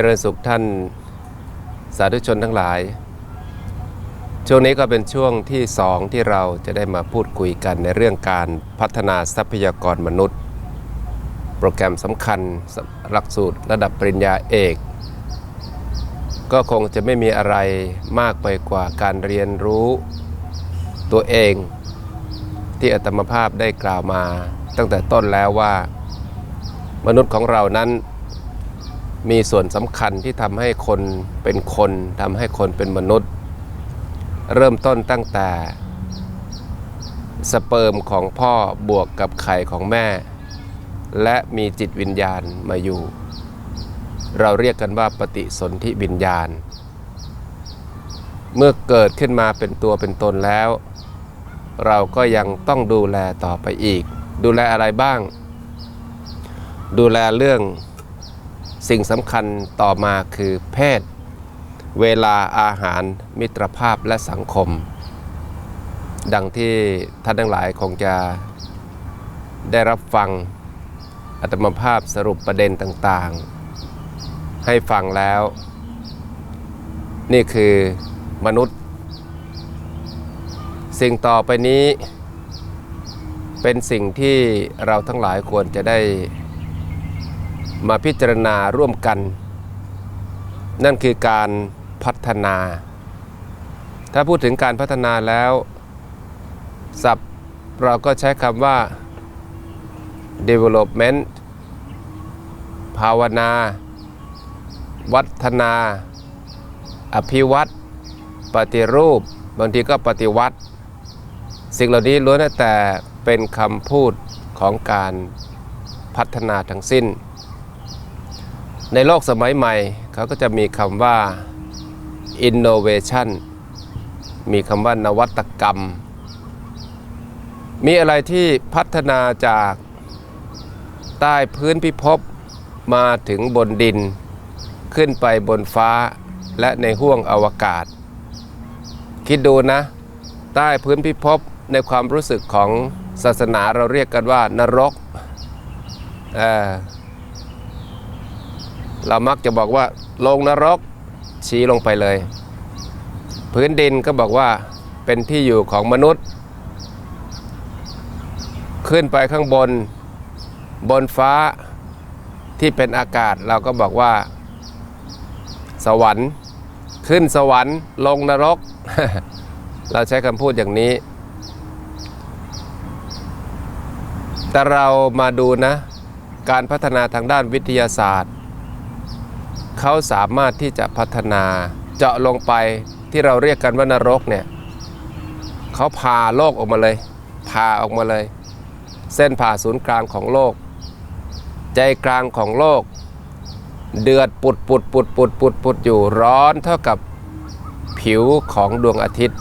จริญสุขท่านสาธุชนทั้งหลาย ช่วงนี้ก็เป็นช่วงที่สองที่เราจะได้มาพูดคุยกันในเรื่องการพัฒนาทรัพยากรมนุษย์ โปรแกรมสำคัญหลักสูตรระดับปริญญาเอก ก็คงจะไม่มีอะไรมากไปกว่าการเรียนรู้ตัวเอง ที่อาตมภาพได้กล่าวมาตั้งแต่ต้นแล้วว่า มนุษย์ของเรานั้น มีส่วนสำคัญที่ทำให้คนเป็นคนทำให้คนเป็นมนุษย์ เริ่มต้นตั้งแต่สเปิร์มของพ่อบวกกับไข่ของแม่ และมีจิตวิญญาณมาอยู่ เราเรียกกันว่าปฏิสนธิวิญญาณ เมื่อเกิดขึ้นมาเป็นตัวเป็นตนแล้ว เราก็ยังต้องดูแลต่อไปอีก ดูแลอะไรบ้าง ดูแลเรื่อง สิ่งสำคัญต่อมาคือเพศ เวลาอาหาร มิตรภาพและสังคม ดังที่ท่านทั้งหลายคงจะได้รับฟังอัตมภาพสรุปประเด็นต่างๆ ให้ฟังแล้ว นี่คือมนุษย์ สิ่งต่อไปนี้ เป็นสิ่งที่เราทั้งหลายควรจะได้ มาพิจารณาร่วมกัน นั่นคือการพัฒนา ถ้าพูดถึงการพัฒนาแล้วศัพท์เราก็ใช้คำว่า development ภาวนา วัฒนา อภิวัตปฏิรูป บางทีก็ปฏิวัติ สิ่งเหล่านี้ล้วนแต่เป็นคำพูดของการพัฒนาทั้งสิ้น ในโลกสมัยใหม่เขาก็จะมีคำว่า innovation มีคำว่านวัตกรรม มีอะไรที่พัฒนาจากใต้พื้นพิภพมาถึงบนดิน ขึ้นไปบนฟ้าและในห้วงอวกาศ คิดดูนะ ใต้พื้นพิภพในความรู้สึกของศาสนาเราเรียกกันว่านรกเออ เรามักจะบอกว่าลงนรกชี้ลงไปเลย พื้นดินก็บอกว่าเป็นที่อยู่ของมนุษย์ ขึ้นไปข้างบนบนฟ้าที่เป็นอากาศเราก็บอกว่า สวรรค์ ขึ้นสวรรค์ ลงนรก เราใช้คำพูดอย่างนี้ แต่เรามาดูนะ การพัฒนาทางด้านวิทยาศาสตร์ เขาสามารถที่จะพัฒนาเจาะลงไปที่เราเรียกกันว่านรกเนี่ยเขาพาโลกออกมาเลยพาออกมาเลย เส้นผ่าศูนย์กลางของโลก ใจกลางของโลก เดือดปุดปุดปุดปุดปุดปุดอยู่ร้อนเท่ากับผิวของดวงอาทิตย์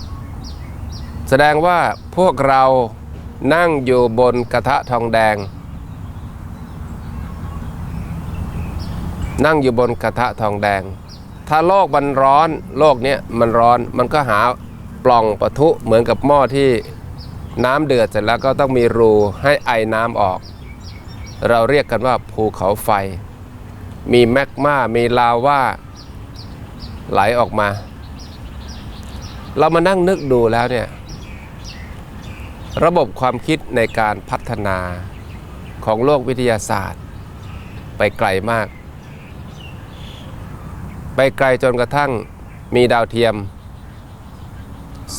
แสดงว่าพวกเรานั่งอยู่บนกระทะทองแดง นั่งอยู่บนกระทะทองแดง ถ้าโลกมันร้อนโลกเนี้ยมันร้อนมันก็หาปล่องปะทุเหมือนกับหม้อที่น้ำเดือดเสร็จแล้วก็ต้องมีรูให้ไอน้ำออก เราเรียกกันว่าภูเขาไฟ มีแมกมามีลาวาไหลออกมา เรามานั่งนึกดูแล้วเนี่ย ระบบความคิดในการพัฒนาของโลกวิทยาศาสตร์ ไปไกลมาก ไปไกลจนกระทั่งมีดาวเทียม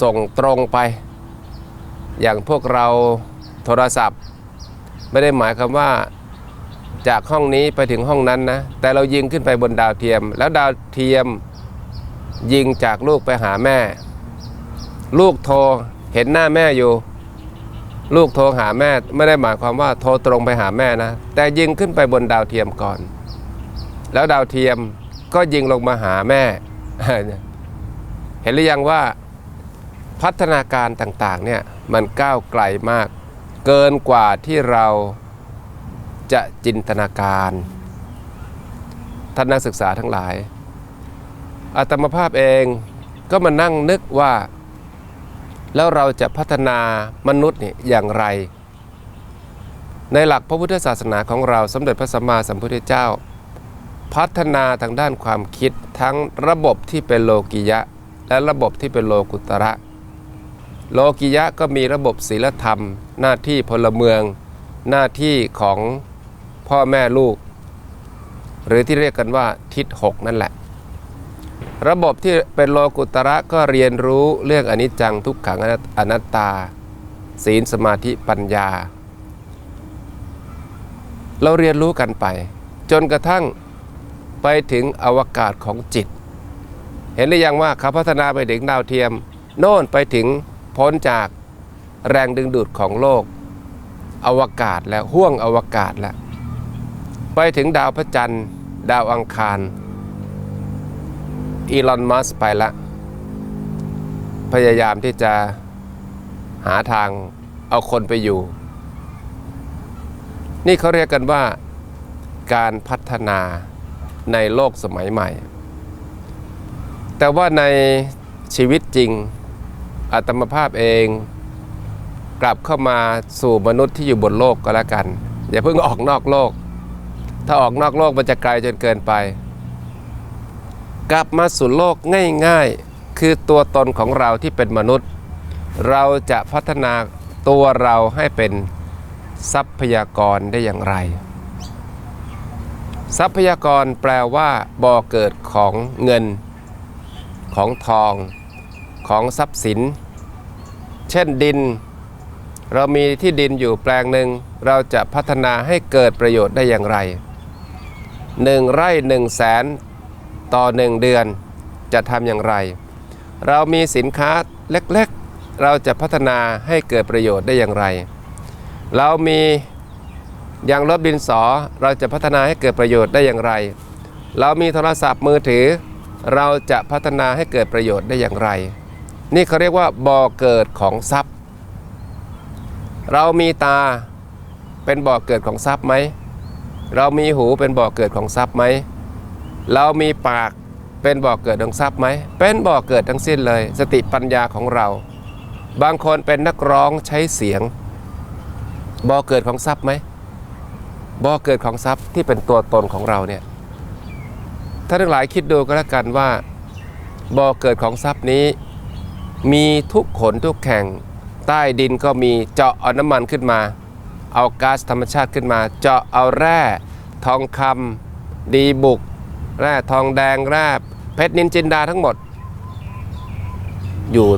ส่งตรงไป อย่างพวกเราโทรศัพท์ ไม่ได้หมายความว่าจากห้องนี้ไปถึงห้องนั้นนะ แต่เรายิงขึ้นไปบนดาวเทียม แล้วดาวเทียมยิงจากลูกไปหาแม่ ลูกโทรเห็นหน้าแม่อยู่ ลูกโทรหาแม่ไม่ได้หมายความว่าโทรตรงไปหาแม่นะ แต่ยิงขึ้นไปบนดาวเทียมก่อน แล้วดาวเทียม ก็ยิงลงมาหาแม่ เห็นหรือยังว่าพัฒนาการต่างๆเนี่ยมันก้าวไกลมาก เกินกว่าที่เราจะจินตนาการท่านนักศึกษาทั้งหลาย อาตมาภาพเองก็มานั่งนึกว่า แล้วเราจะพัฒนามนุษย์นี่อย่างไร ในหลักพระพุทธศาสนาของเราสมเด็จพระสัมมาสัมพุทธเจ้า พัฒนาทางด้านความคิดทั้งระบบที่เป็นโลกิยะ และระบบที่เป็นโลกุตระ โลกิยะก็มีระบบศีลธรรม หน้าที่พลเมือง หน้าที่ของพ่อแม่ลูก หรือที่เรียกกันว่าทิศหกนั่นแหละ ระบบที่เป็นโลกุตระก็เรียนรู้เรื่องอนิจจังทุกขังอนัตตา ศีลสมาธิปัญญา เราเรียนรู้กันไป จนกระทั่ง ไปถึงอวกาศของจิต เห็นหรือยังว่าเขาพัฒนาไปถึงดาวเทียม โน่นไปถึงพ้นจากแรงดึงดูดของโลก อวกาศแล้วห่วงอวกาศแล้วไปถึงดาวพระจันทร์ ดาวอังคารอีลอนมัสไปละพยายามที่จะหาทางเอาคนไปอยู่ นี่เขาเรียกกันว่าการพัฒนา ในโลกสมัยใหม่ แต่ว่าในชีวิตจริงอาตมภาพเองกลับเข้ามาสู่มนุษย์ที่อยู่บนโลกก็แล้วกัน อย่าเพิ่งออกนอกโลก ถ้าออกนอกโลกมันจะไกลจนเกินไป กลับมาสู่โลกง่ายๆ คือตัวตนของเราที่เป็นมนุษย์ เราจะพัฒนาตัวเราให้เป็นทรัพยากรได้อย่างไร ทรัพยากรแปลว่าบ่อเกิดของเงิน ของทอง ของทรัพย์สิน เช่นดิน เรามีที่ดินอยู่แปลงหนึ่งเราจะพัฒนาให้เกิดประโยชน์ได้อย่างไรหนึ่งไร่หนึ่งแสนต่อหนึ่งเดือนจะทำอย่างไร เรามีสินค้าเล็กๆ เราจะพัฒนาให้เกิดประโยชน์ได้อย่างไร เรามี อย่างลบดินสอเราจะพัฒนาให้เกิดประโยชน์ได้อย่างไร เรามีโทรศัพท์มือถือ เราจะพัฒนาให้เกิดประโยชน์ได้อย่างไร นี่เขาเรียกว่าบ่อเกิดของทรัพย์ เรามีตาเป็นบ่อเกิดของทรัพย์ไหม เรามีหูเป็นบ่อเกิดของทรัพย์ไหม เรามีปากเป็นบ่อเกิดของทรัพย์ไหม เป็นบ่อเกิดทั้งสิ้นเลย สติปัญญาของเรา บางคนเป็นนักร้องใช้เสียงบ่อเกิดของทรัพย์ไหม บ่อเกิดของทรัพย์ที่เป็นตัวตนของเราเนี่ยถ้าทั้งหลายคิดดูก็แล้วกันว่าบ่อเกิดของทรัพย์นี้ มีทุกขนทุกแข่ง ใต้ดินก็มีเจาะเอาน้ำมันขึ้นมา เอาก๊าซธรรมชาติขึ้นมา เจาะเอาแร่ ทองคำดีบุก แร่ทองแดงแร่เพชรนินจินดาทั้งหมด อยู่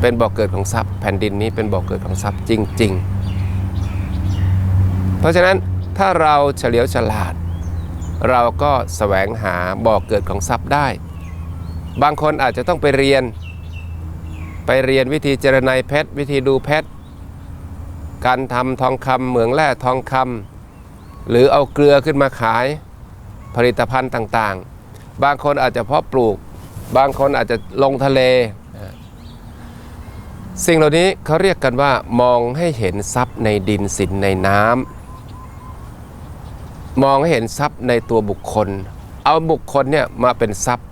เป็นบ่อเกิดของทรัพย์ แผ่นดินนี้เป็นบ่อเกิดของทรัพย์จริง ๆ เพราะฉะนั้นถ้าเราเฉลียวฉลาด เราก็แสวงหาบ่อเกิดของทรัพย์ได้ บางคนอาจจะต้องไปเรียน ไปเรียนวิธีเจรไนเพชรวิธีดูเพชรการทำทองคำเหมืองแร่ทองคำหรือเอาเกลือขึ้นมาขายผลิตภัณฑ์ต่างๆ บางคนอาจจะเพาะปลูก บางคนอาจจะลงทะเล สิ่งเหล่านี้เขาเรียกกันว่ามองให้เห็นทรัพย์ในดินสินในน้ำ มองให้เห็นทรัพย์ในตัวบุคคล เอาบุคคลเนี่ยมาเป็นทรัพย์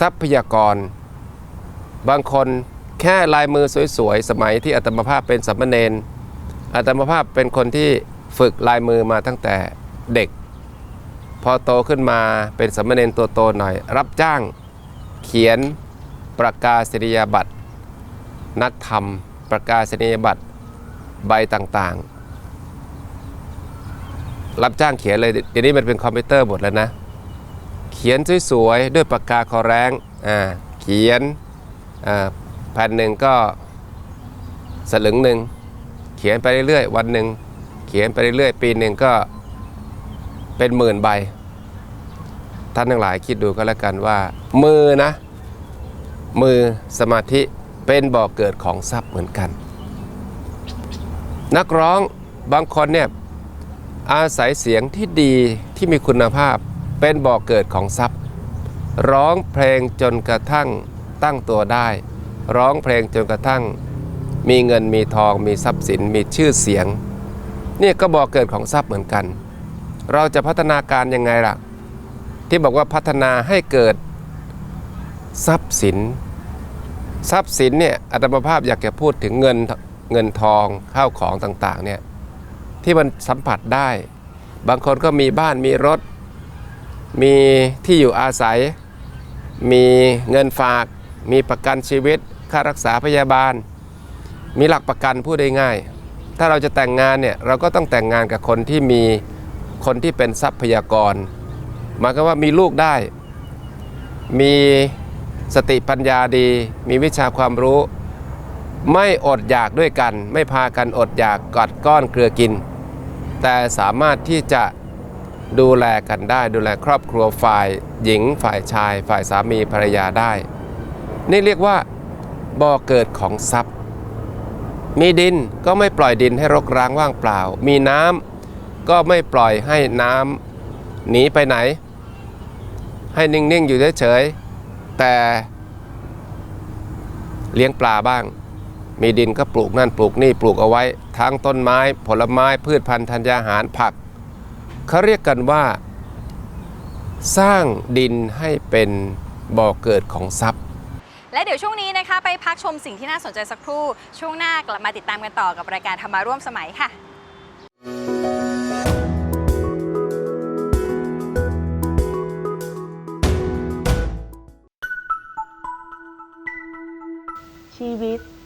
ทรัพยากร บางคนแค่ลายมือสวยๆ สมัยที่อาตมาภาพเป็นสัมมเนนอาตมาภาพเป็นคนที่ฝึกลายมือมาตั้งแต่เด็ก พอโตขึ้นมาเป็นสัมมเนนตัวโตหน่อย รับจ้างเขียนประกาศนียบัตร นัดทำประกาศนียบัตรใบต่างๆ รับจ้างเขียนเลยเดี๋ยวนี้มันเป็นคอมพิวเตอร์หมดแล้วนะ เขียนสวยๆ ด้วยปากกาคอแรงอ่าเขียนอ่าแผ่นหนึ่งก็สลึงหนึ่งเขียนไปเรื่อยๆ วันหนึ่งเขียนไปเรื่อยๆ ปีหนึ่งก็เป็นหมื่นใบ ท่านทั้งหลายคิดดูก็แล้วกันว่า มือนะ มือสมาธิเป็นบ่อเกิดของทรัพย์เหมือนกัน นักร้องบางคนเนี่ย อาศัยเสียงที่ดีที่มีคุณภาพ เป็นบ่อกเกิดของทรัพย์ ร้องเพลงจนกระทั่งตั้งตัวได้ ร้องเพลงจนกระทั่ง มีเงินมีทอง มีทรัพย์สินมีชื่อเสียงนี่ก็บ่อกเกิดของทรัพย์เหมือนกัน เราจะพัฒนาการยังไงล่ะ ที่บอกว่าพัฒนาให้เกิดทรัพย์สิน ทรัพย์สินเนี่ยอาตมาภาพอยากจะพูดถึงเงินเงินทองข้าวของต่างๆเนี่ย ที่มันสัมผัสได้ บางคนก็มีบ้านมีรถ มีที่อยู่อาศัย มีเงินฝาก มีประกันชีวิต ค่ารักษาพยาบาล มีหลักประกันพูดได้ง่าย ถ้าเราจะแต่งงานเนี่ยเราก็ต้องแต่งงานกับคนที่มีคนที่เป็นทรัพยากรหมายก็ว่ามีลูกได้ มีสติปัญญาดี มีวิชาความรู้ ไม่อดอยากด้วยกัน ไม่พากันอดอยากกัดก้อนเกลือกิน แต่สามารถที่จะดูแลกันได้ ดูแลครอบครัวฝ่ายหญิงฝ่ายชาย ฝ่ายสามีภรรยาได้ นี่เรียกว่าบ่อเกิดของทรัพย์ มีดินก็ไม่ปล่อยดินให้รกร้างว่างเปล่า มีน้ำก็ไม่ปล่อยให้น้ำหนีไปไหน ให้นิ่ง ๆ อยู่เฉยๆแต่เลี้ยงปลาบ้าง มีดินก็ปลูกนั่นปลูกนี่ปลูกเอาไว้ ทั้งต้นไม้ผลไม้พืชพันธุ์ธัญญาหารผักเขาเรียกกันว่า สร้างดินให้เป็นบ่อเกิดของทรัพย์ และเดี๋ยวช่วงนี้นะคะ ไปพักชมสิ่งที่น่าสนใจสักครู่ ช่วงหน้ากลับมาติดตามกันต่อกับรายการธรรมาร่วมสมัยค่ะ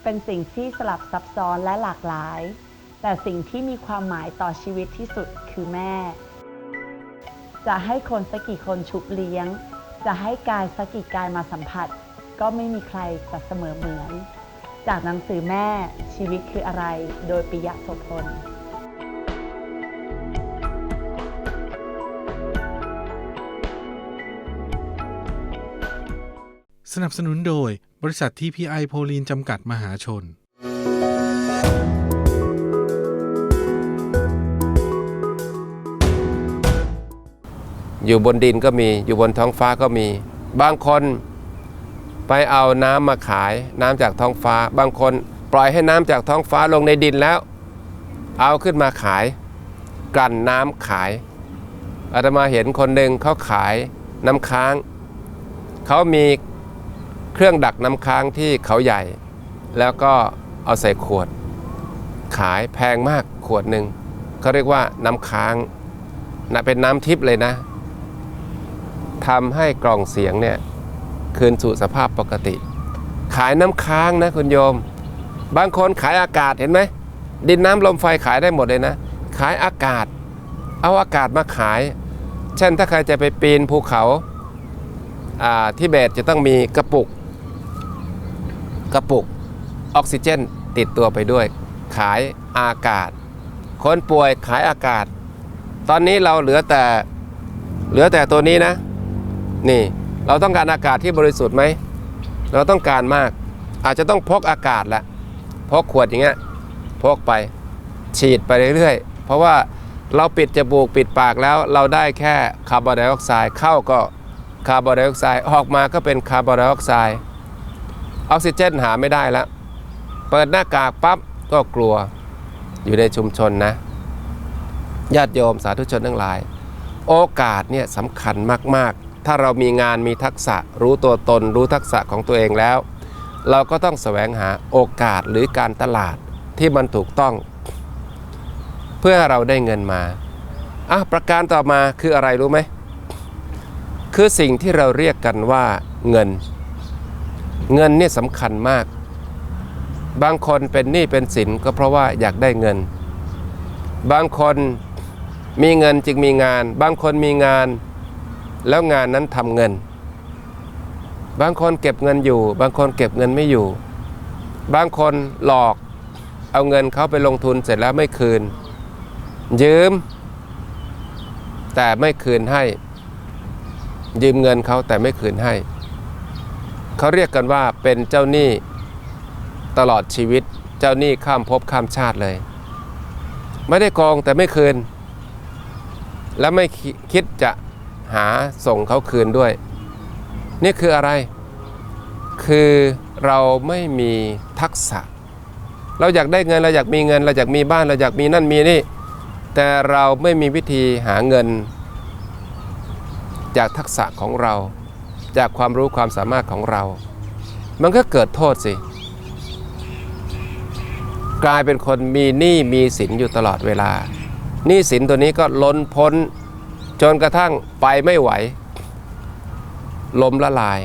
เป็นสิ่งที่สลับซับซ้อนและหลากหลาย แต่สิ่งที่มีความหมายต่อชีวิตที่สุดคือแม่ จะให้คนสักกี่คนชุบเลี้ยง จะให้กายสักกี่กายมาสัมผัส ก็ไม่มีใครจะเสมอเหมือน จากหนังสือแม่ชีวิตคืออะไร โดยปิยะโสพล สนับสนุนโดยบริษัทที่พีไอโพลีนจำกัดมหาชน อยู่บนดินก็มีอยู่บนท้องฟ้าก็มี บางคนไปเอาน้ำมาขายน้ำจากท้องฟ้า บางคนปล่อยให้น้ำจากท้องฟ้าลงในดินแล้ว เอาขึ้นมาขาย กลั่นน้ำขายอาตมาเห็นคนหนึ่งเขาขายน้ำค้าง เขามี เครื่องดักน้ำค้างที่เขาใหญ่ แล้วก็เอาใส่ขวด ขายแพงมากขวดหนึ่งเขาเรียกว่าน้ำค้างนะเป็นน้ำทิพย์เลยนะทำให้กล่องเสียงเนี่ยคืนสู่สภาพปกติ ขายน้ำค้างนะคุณโยม บางคนขายอากาศเห็นไหม ดินน้ำลมไฟขายได้หมดเลยนะ ขายอากาศ เอาอากาศมาขาย เช่นถ้าใครจะไปปีนภูเขาอ่าที่เบตจะต้องมีกระปุก กระปุกออกซิเจนติดตัวไปด้วย ขายอากาศ คนป่วยขายอากาศ ตอนนี้เราเหลือแต่เหลือแต่ตัวนี้นะ นี่เราต้องการอากาศที่บริสุทธิ์ไหม เราต้องการมาก อาจจะต้องพกอากาศละพกขวดอย่างเงี้ยพกไปฉีดไปเรื่อยๆ เพราะว่าเราปิดจมูกปิดปากแล้วเราได้แค่คาร์บอนไดออกไซด์เข้าก็คาร์บอนไดออกไซด์ออกมาก็เป็นคาร์บอนไดออกไซด์ ออกซิเจนหาไม่ได้แล้ว เปิดหน้ากากปั๊บก็กลัวอยู่ในชุมชนนะญาติโยมสาธุชนทั้งหลาย โอกาสเนี่ยสำคัญมาก ๆ ถ้าเรามีงานมีทักษะรู้ตัวตน รู้ทักษะของตัวเองแล้ว เราก็ต้องแสวงหาโอกาสหรือการตลาดที่มันถูกต้อง เพื่อเราได้เงินมาอะประการต่อมาคืออะไรรู้ไหม คือสิ่งที่เราเรียกกันว่าเงิน เงินนี่สำคัญมาก บางคนเป็นหนี้เป็นสินก็เพราะว่าอยากได้เงิน บางคนมีเงินจึงมีงาน บางคนมีงาน แล้วงานนั้นทำเงิน บางคนเก็บเงินอยู่ บางคนเก็บเงินไม่อยู่ บางคนหลอกเอาเงินเขาไปลงทุนเสร็จแล้วไม่คืน ยืม แต่ไม่คืนให้ ยืมเงินเขาแต่ไม่คืนให้ เขาเรียกกันว่าเป็นเจ้าหนี้ตลอดชีวิต เจ้าหนี้ข้ามภพข้ามชาติเลย ไม่ได้โกงแต่ไม่คืน และไม่คิดจะหาส่งเขาคืนด้วย นี่คืออะไร คือเราไม่มีทักษะ เราอยากได้เงินเราอยากมีเงิน เราอยากมีบ้านเราอยากมีนั่นมีนี่ แต่เราไม่มีวิธีหาเงิน จากทักษะของเรา จากความรู้ความสามารถของเรา มันก็เกิดโทษสิ กลายเป็นคนมีหนี้มีสินอยู่ตลอดเวลาหนี้สินตัวนี้ก็ล้นพ้น จนกระทั่งไปไม่ไหว ล้มละลาย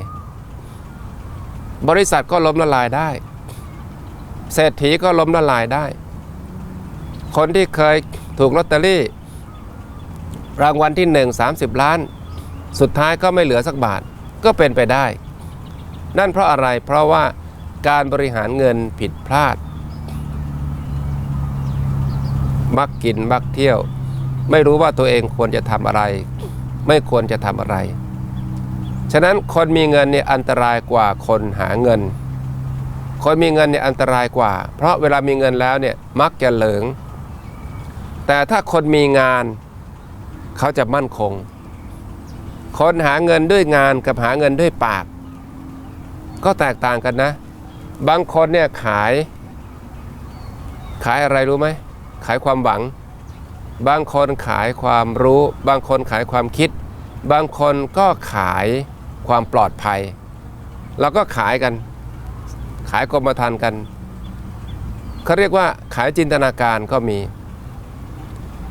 บริษัทก็ล้มละลายได้ เศรษฐีก็ล้มละลายได้ คนที่เคยถูกลอตเตอรี่ รางวัลที่หนึ่ง30 ล้าน สุดท้ายก็ไม่เหลือสักบาท ก็เป็นไปได้ นั่นเพราะอะไรเพราะว่าการบริหารเงินผิดพลาด มักกินมักเที่ยว ไม่รู้ว่าตัวเองควรจะทำอะไร ไม่ควรจะทำอะไร ฉะนั้นคนมีเงินเนี่ยอันตรายกว่าคนหาเงิน คนมีเงินเนี่ยอันตรายกว่า เพราะเวลามีเงินแล้วเนี่ยมักจะเหลิง แต่ถ้าคนมีงานเขาจะมั่นคง คนหาเงินด้วยงานกับหาเงินด้วยปาก ก็แตกต่างกันนะ บางคนเนี่ยขาย ขายอะไรรู้ไหม ขายความหวัง บางคนขายความรู้ บางคนขายความคิด บางคนก็ขายความปลอดภัยเราก็ขายกัน ขายกรมธรรม์กันเขาเรียกว่าขายจินตนาการก็มี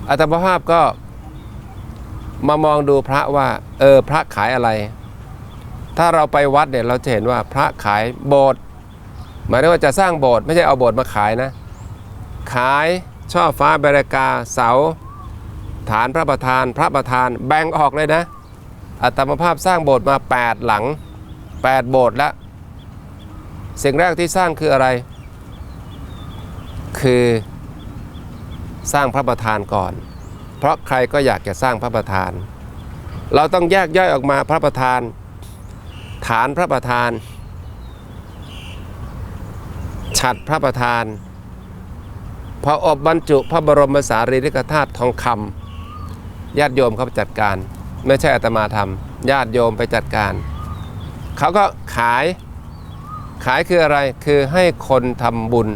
อัตมภาพก็ มามองดูพระว่า เออพระขายอะไร ถ้าเราไปวัดเนี่ยเราจะเห็นว่าพระขายโบสถ์หมายถึงว่าจะสร้างโบสถ์ไม่ใช่เอาโบสถ์มาขายนะ ขายช่อฟ้าบรากาเสา ฐานพระประธาน พระประธานแบ่งออกเลยนะอัตมภาพสร้างโบสถ์มา 8 หลัง 8 โบสถ์แล้วสิ่งแรกที่สร้างคืออะไร คือสร้างพระประธานก่อน เพราะใครก็อยากจะสร้างพระประธาน เราต้องแยกย่อยออกมาพระประธาน ฐานพระประธาน ฉัดพระประธานพออบบรรจุพระบรมสารีริกธาตุทองคำญาติโยมเขาจัดการ ไม่ใช่อาตมาทำญาติโยมไปจัดการ เขาก็ขายขายคืออะไรคือให้คนทำบุญ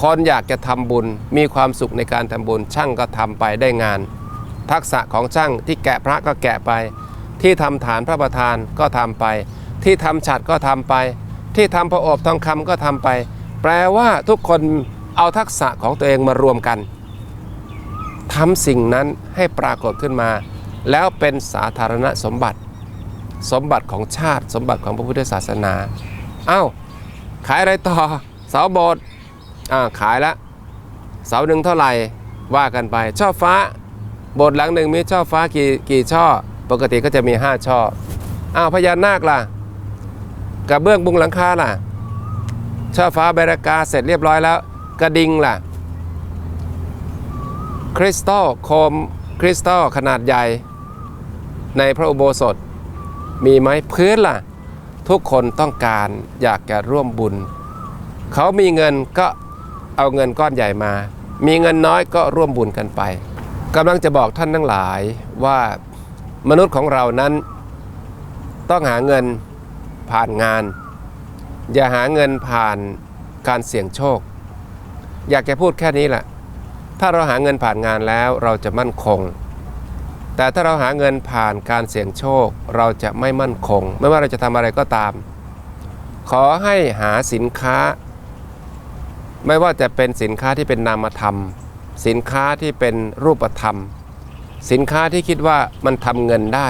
คนอยากจะทำบุญมีความสุขในการทำบุญ ช่างก็ทำไปได้งาน ทักษะของช่างที่แกะพระก็แกะไป ที่ทำฐานพระประธานก็ทำไป ที่ทำฉัดก็ทำไป ที่ทำพระอบทองคำก็ทำไป แปลว่าทุกคนเอาทักษะของตัวเองมารวมกันทำสิ่งนั้นให้ปรากฏขึ้นมา แล้วเป็นสาธารณสมบัติ สมบัติของชาติ สมบัติของพระพุทธศาสนา เอ้าขายอะไรต่อเสาโบสถ์ อ่าขายละเสาหนึ่งเท่าไหร่ว่ากันไป ช่อฟ้าบสถ์หลังหนึ่งมีช่อฟ้ากี่กี่ช่อ ปกติก็จะมี 5 ช่ออ้าวพญานาคล่ะกระเบื้องบุงหลังคาล่ะ ช่อฟ้าใบรากาเสร็จเรียบร้อยแล้ว กระดิ่งล่ะ คริสตัลโคมคริสตัลขนาดใหญ่ ในพระอุโบสถ มีไหมพื้นล่ะ ทุกคนต้องการอยากจะร่วมบุญ เขามีเงินก็ เอาเงินก้อนใหญ่มา มีเงินน้อยก็ร่วมบุญกันไปกำลังจะบอกท่านทั้งหลายว่ามนุษย์ของเรานั้น ต้องหาเงินผ่านงาน อย่าหาเงินผ่านการเสี่ยงโชค อยากจะพูดแค่นี้แหละถ้าเราหาเงินผ่านงานแล้วเราจะมั่นคง แต่ถ้าเราหาเงินผ่านการเสี่ยงโชค เราจะไม่มั่นคง ไม่ว่าเราจะทำอะไรก็ตาม ขอให้หาสินค้า ไม่ว่าจะเป็นสินค้าที่เป็นนามธรรม สินค้าที่เป็นรูปธรรม สินค้าที่คิดว่ามันทำเงินได้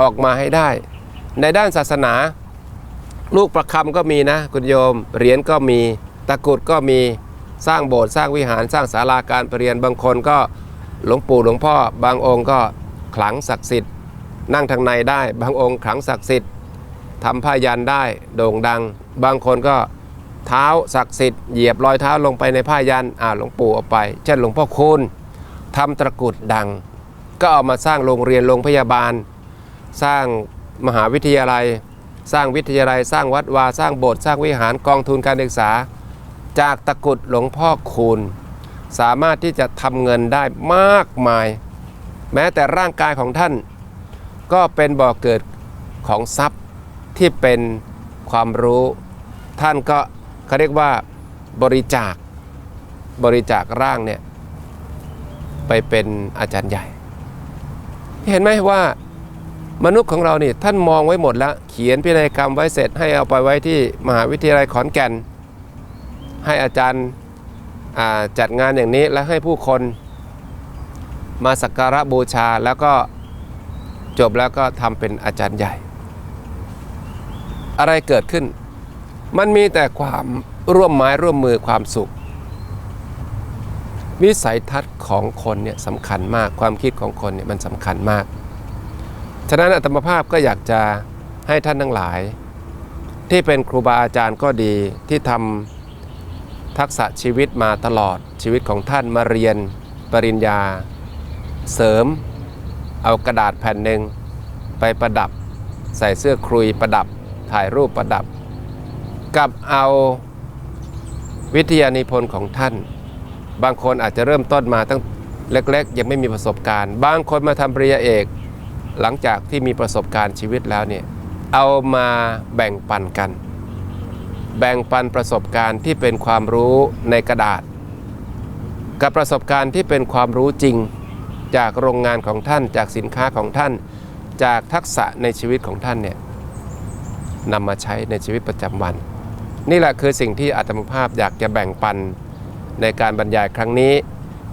ออกมาให้ได้ ในด้านศาสนา ลูกประคำก็มีนะ คุณโยมเหรียญก็มีตะกรุดก็มีสร้างโบสถ์สร้างวิหารสร้างศาลาการประเรียนบางคนก็หลวงปู่หลวงพ่อบางองค์ก็ขลังศักดิ์สิทธิ์ นั่งทางในได้ บางองค์ขลังศักดิ์สิทธิ์ทำผ้ายันได้โด่งดัง บางคนก็ เท้าศักดิ์สิทธิ์เหยียบรอยเท้าลงไปในผ้ายันอ่าหลวงปู่เอาไป เช่นหลวงพ่อคูณทำตะกุดดัง ก็เอามาสร้างโรงเรียนโรงพยาบาล สร้างมหาวิทยาลัย สร้างวิทยาลัย สร้างวัดวาสร้างโบสถ์สร้างวิหารกองทุนการศึกษา จากตะกุดหลวงพ่อคูณสามารถที่จะทำเงินได้มากมาย แม้แต่ร่างกายของท่าน ก็เป็นบ่อกเกิดของทรัพย์ที่เป็นความรู้ ท่านก็ เขาเรียกว่าบริจาคบริจาคร่างเนี่ยไปเป็นอาจารย์ใหญ่ เห็นไหมว่ามนุษย์ของเรานี่ท่านมองไว้หมดแล้ว เขียนพินัยกรรมไว้เสร็จให้เอาไปไว้ที่มหาวิทยาลัยขอนแก่น ให้อาจารย์จัดงานอย่างนี้แล้วให้ผู้คนมาสักการะบูชาแล้วก็จบแล้วก็ทำเป็นอาจารย์ใหญ่ อะไรเกิดขึ้น มันมีแต่ความร่วมไม้ร่วมมือความสุข วิสัยทัศน์ของคนเนี่ยสำคัญมากความคิดของคนเนี่ยมันสำคัญมาก ฉะนั้นอัตมภาพก็อยากจะให้ท่านทั้งหลาย ที่เป็นครูบาอาจารย์ก็ดีที่ทำทักษะชีวิตมาตลอดชีวิตของท่านมาเรียนปริญญา เสริม เอากระดาษแผ่นหนึ่งไปประดับ ใส่เสื้อครุยประดับถ่ายรูปประดับ กับเอาวิทยานิพนธ์ของท่าน บางคนอาจจะเริ่มต้นมาตั้งเล็กๆ ยังไม่มีประสบการณ์ บางคนมาทำปริญญาเอก หลังจากที่มีประสบการณ์ชีวิตแล้วเนี่ยเอามาแบ่งปันกัน แบ่งปันประสบการณ์ที่เป็นความรู้ในกระดาษ กับประสบการณ์ที่เป็นความรู้จริงจากโรงงานของท่าน จากสินค้าของท่าน จากทักษะในชีวิตของท่านเนี่ยนำมาใช้ในชีวิตประจำวัน นี่แหละคือสิ่งที่อาตมภาพอยากจะแบ่งปันในการบรรยายครั้งนี้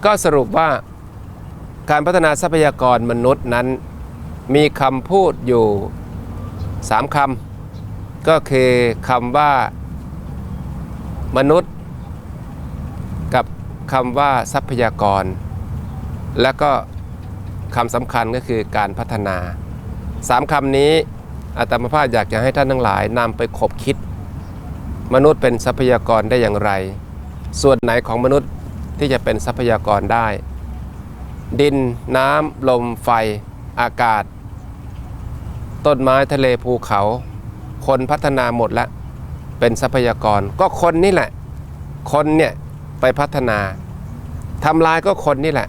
ก็สรุปว่าการพัฒนาทรัพยากรมนุษย์นั้น มีคำพูดอยู่ 3คำก็คือคำว่ามนุษย์ กับคำว่าทรัพยากร และก็คำสำคัญก็คือการพัฒนาสามคำนี้อาตมาภาพอยากจะให้ท่านทั้งหลายนำไปขบคิด มนุษย์เป็นทรัพยากรได้อย่างไร ส่วนไหนของมนุษย์ที่จะเป็นทรัพยากรได้ ดินน้ำลมไฟ อากาศ ต้นไม้ทะเลภูเขา คนพัฒนาหมดแล้วเป็นทรัพยากรก็คนนี่แหละ คนเนี่ยไปพัฒนาทำลายก็คนนี่แหละ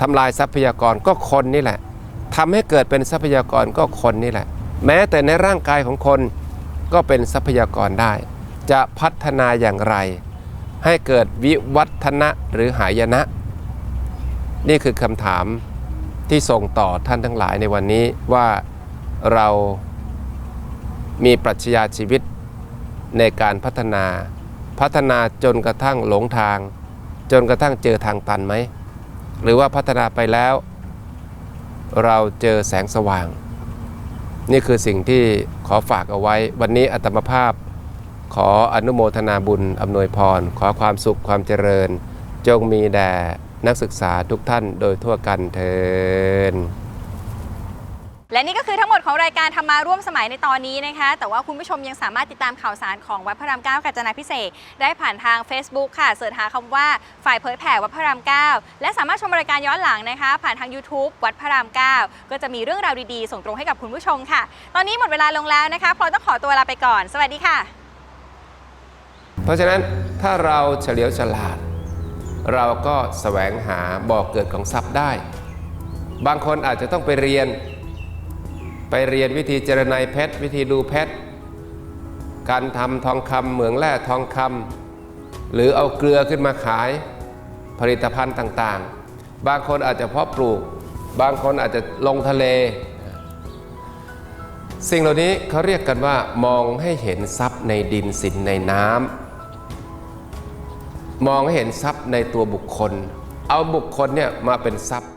ทำลายทรัพยากรก็คนนี่แหละทำให้เกิดเป็นทรัพยากรก็คนนี่แหละ แม้แต่ในร่างกายของคน ก็เป็นทรัพยากรได้ จะพัฒนาอย่างไร ให้เกิดวิวัฒนะหรือหายนะ นี่คือคำถามที่ส่งต่อท่านทั้งหลายในวันนี้ว่าเรามีปรัชญาชีวิตในการพัฒนา พัฒนาจนกระทั่งหลงทาง จนกระทั่งเจอทางตันไหม หรือว่าพัฒนาไปแล้ว เราเจอแสงสว่าง นี่คือสิ่งที่ขอฝากเอาไว้ วันนี้อัตมภาพ ขออนุโมทนาบุญอำนวยพร ขอความสุขความเจริญ จงมีแด่นักศึกษาทุกท่านโดยทั่วกันเทิน และนี่ก็คือทั้งหมดของรายการธรรมาร่วมสมัยในตอนนี้นะคะ แต่ว่าคุณผู้ชมยังสามารถติดตามข่าวสารของวัดพระรามเก้ากาญจนาพิเศษได้ผ่านทาง Facebook ค่ะเสิร์ชหาคำว่าฝ่ายเผยแผ่วัดพระรามเก้าและสามารถชมรายการย้อนหลังนะคะ ผ่านทาง YouTube วัดพระรามเก้าก็จะมีเรื่องราวดีๆ ส่งตรงให้กับคุณผู้ชมค่ะ ตอนนี้หมดเวลาลงแล้วนะคะพลอยต้องขอตัวลาไปก่อน สวัสดีค่ะ เพราะฉะนั้นถ้าเราเฉลียวฉลาด เราก็แสวงหาบ่อกเกิดของทรัพย์ได้ บางคนอาจจะต้องไปเรียน ไปเรียนวิธีเจรไนเพชรวิธีดูเพชรการทำทองคำเหมืองแร่ทองคำหรือเอาเกลือขึ้นมาขายผลิตภัณฑ์ต่างๆ บางคนอาจจะเพาะปลูก บางคนอาจจะลงทะเล สิ่งเหล่านี้เขาเรียกกันว่ามองให้เห็นทรัพย์ในดินสินในน้ำมองให้เห็นทรัพย์ในตัวบุคคล เอาบุคคลเนี่ยมาเป็นทรัพย์